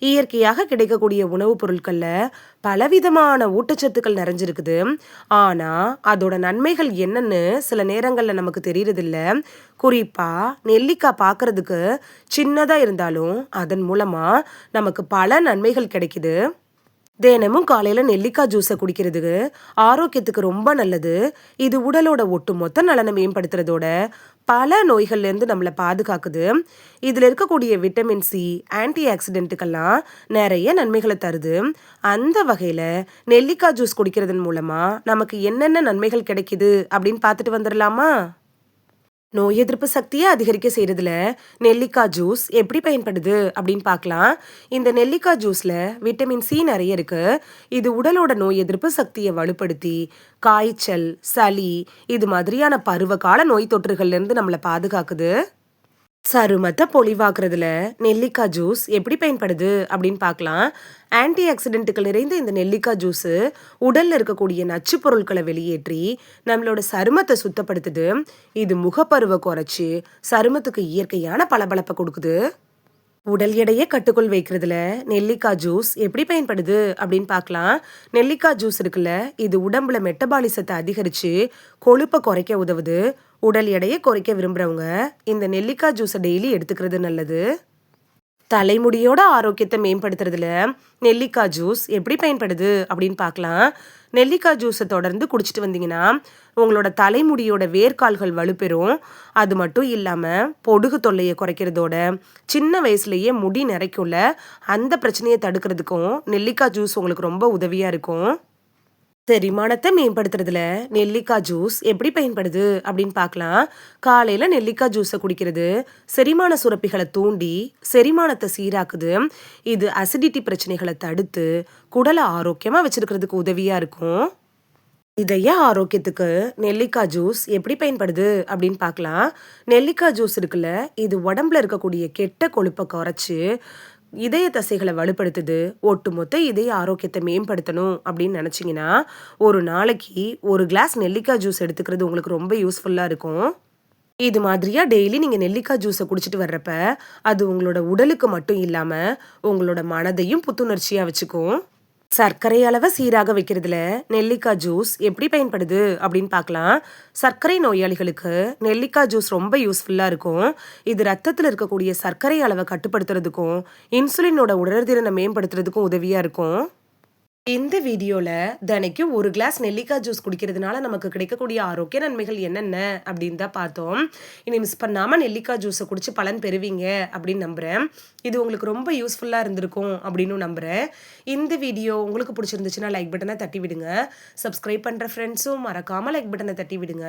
இயற்கையாக கிடைக்கக்கூடிய உணவுப் பொருட்களில் பலவிதமான ஊட்டச்சத்துக்கள் நிறைஞ்சிருக்குது. ஆனால் அதோட நன்மைகள் என்னன்னு சில நேரங்களில் நமக்கு தெரியறதில்ல. குறிப்பாக நெல்லிக்காய் பார்க்கறதுக்கு சின்னதாக இருந்தாலும் அதன் மூலமாக நமக்கு பல நன்மைகள் கிடைக்குது. தினமும் காலையில் நெல்லிக்காய் ஜூஸை குடிக்கிறதுக்கு ஆரோக்கியத்துக்கு ரொம்ப நல்லது. இது உடலோட ஒட்டுமொத்த நலனை மேம்படுத்துறதோட பல நோய்கள்லேருந்து நம்மளை பாதுகாக்குது. இதில் இருக்கக்கூடிய விட்டமின் சி ஆன்டி ஆக்சிடென்ட்டுக்கெல்லாம் நிறைய நன்மைகளை தருது. அந்த வகையில் நெல்லிக்காய் ஜூஸ் குடிக்கிறதன் மூலமாக நமக்கு என்னென்ன நன்மைகள் கிடைக்குது அப்படின்னு பார்த்துட்டு வந்துடலாமா? நோய் எதிர்ப்பு சக்தியை அதிகரிக்க செய்கிறதுல நெல்லிக்காய் ஜூஸ் எப்படி பயன்படுது அப்படின்னு பார்க்கலாம். இந்த நெல்லிக்காய் ஜூஸில் விட்டமின் சி நிறைய இருக்குது இது உடலோட நோய் எதிர்ப்பு சக்தியை வலுப்படுத்தி காய்ச்சல் சளி இது மாதிரியான பருவகால நோய் தொற்றுகள்லேருந்து நம்மளை பாதுகாக்குது. சருமத்தை பொலிவாக்குறதுல நெல்லிக்காய் ஜூஸ் எப்படி பயன்படுது அப்படின்னு பார்க்கலாம். ஆன்டி ஆக்சிடென்ட்டுகள் நிறைந்த இந்த நெல்லிக்காய் ஜூஸு உடலில் இருக்கக்கூடிய நச்சு பொருட்களை வெளியேற்றி நம்மளோட சருமத்தை சுத்தப்படுத்துது. இது முகப்பருவை குறைச்சி சருமத்துக்கு இயற்கையான பளபளப்பை கொடுக்குது. உடல் எடையை கட்டுக்குள் வைக்கிறதுல நெல்லிக்காய் ஜூஸ் எப்படி பயன்படுது அப்படின்னு பார்க்கலாம். நெல்லிக்காய் ஜூஸ் இருக்குல்ல இது உடம்புல மெட்டபாலிசத்தை அதிகரித்து கொழுப்பை குறைக்க உதவுது. உடல் எடையை குறைக்க விரும்புகிறவங்க இந்த நெல்லிக்காய் ஜூஸை டெய்லி எடுத்துக்கிறது நல்லது. தலைமுடியோட ஆரோக்கியத்தை மேம்படுத்துறதுல நெல்லிக்காய் ஜூஸ் எப்படி பயன்படுது அப்படின்னு பார்க்கலாம். நெல்லிக்காய் ஜூஸை தொடர்ந்து குடிச்சிட்டு வந்தீங்கன்னா உங்களோட தலைமுடியோட வேர்க்கால்கள் வலுப்பெறும். அது மட்டும் இல்லாமல் பொடுகு தொல்லையை குறைக்கிறதோட சின்ன வயசுலேயே முடி நிறைக்குள்ள அந்த பிரச்சனையை தடுக்கிறதுக்கும் நெல்லிக்காய் ஜூஸ் உங்களுக்கு ரொம்ப உதவியாக இருக்கும். செரிமானத்தை மேம்படுத்துறதுல நெல்லிக்காய் ஜூஸ் எப்படி பயன்படுது அப்படின்னு பார்க்கலாம். காலையில் நெல்லிக்காய் ஜூஸை குடிக்கிறது செரிமான சுரப்பிகளை தூண்டி செரிமானத்தை சீராக்குது. இது அசிடிட்டி பிரச்சனைகளை தடுத்து குடலை ஆரோக்கியமாக வச்சிருக்கிறதுக்கு உதவியாக இருக்கும். இதய ஆரோக்கியத்துக்கு நெல்லிக்காய் ஜூஸ் எப்படி பயன்படுது அப்படின்னு பார்க்கலாம். நெல்லிக்காய் ஜூஸ் இருக்குல்ல இது உடம்புல இருக்கக்கூடிய கெட்ட கொழுப்பை குறைச்சி இதய தசைகளை வலுப்படுத்துது ஒட்டுமொத்த இதய ஆரோக்கியத்தை மேம்படுத்தணும் அப்படின்னு நினச்சிங்கன்னா ஒரு நாளைக்கு ஒரு கிளாஸ் நெல்லிக்காய் ஜூஸ் எடுத்துக்கிறது உங்களுக்கு ரொம்ப யூஸ்ஃபுல்லாக இருக்கும். இது மாதிரியா டெய்லி நீங்கள் நெல்லிக்காய் ஜூஸை குடிச்சிட்டு வர்றப்ப அது உங்களோட உடலுக்கு மட்டும் இல்லாமல் உங்களோட மனதையும் புத்துணர்ச்சியாக வச்சுக்கும். சர்க்கரை அளவை சீராக வைக்கிறதுல நெல்லிக்காய் ஜூஸ் எப்படி பயன்படுது அப்படின்னு பார்க்கலாம். சர்க்கரை நோயாளிகளுக்கு நெல்லிக்காய் ஜூஸ் ரொம்ப யூஸ்ஃபுல்லாக இருக்கும். இது ரத்தத்தில் இருக்கக்கூடிய சர்க்கரை அளவை கட்டுப்படுத்துறதுக்கும் இன்சுலினோட உடற்திறனை மேம்படுத்துறதுக்கும் உதவியாக இருக்கும். இந்த வீடியோவில் தினைக்கும் ஒரு கிளாஸ் நெல்லிக்காய் ஜூஸ் குடிக்கிறதுனால நமக்கு கிடைக்கக்கூடிய ஆரோக்கிய நன்மைகள் என்னென்ன அப்படின்னு தான் பார்த்தோம். இனி மிஸ் பண்ணாமல் நெல்லிக்காய் ஜூஸை குடிச்சு பலன் பெறுவீங்க அப்படின்னு நம்புகிறேன் இது உங்களுக்கு ரொம்ப யூஸ்ஃபுல்லாக இருந்திருக்கும் அப்படின்னு நம்புகிறேன் இந்த வீடியோ உங்களுக்கு பிடிச்சிருந்துச்சுன்னா லைக் பட்டனை தட்டி விடுங்க. சப்ஸ்கிரைப் பண்ணுற ஃப்ரெண்ட்ஸும் மறக்காமல் லைக் பட்டனை தட்டி விடுங்க.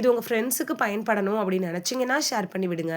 இது உங்கள் ஃப்ரெண்ட்ஸுக்கு பயன்படணும் அப்படின்னு நினச்சிங்கன்னா ஷேர் பண்ணி விடுங்க.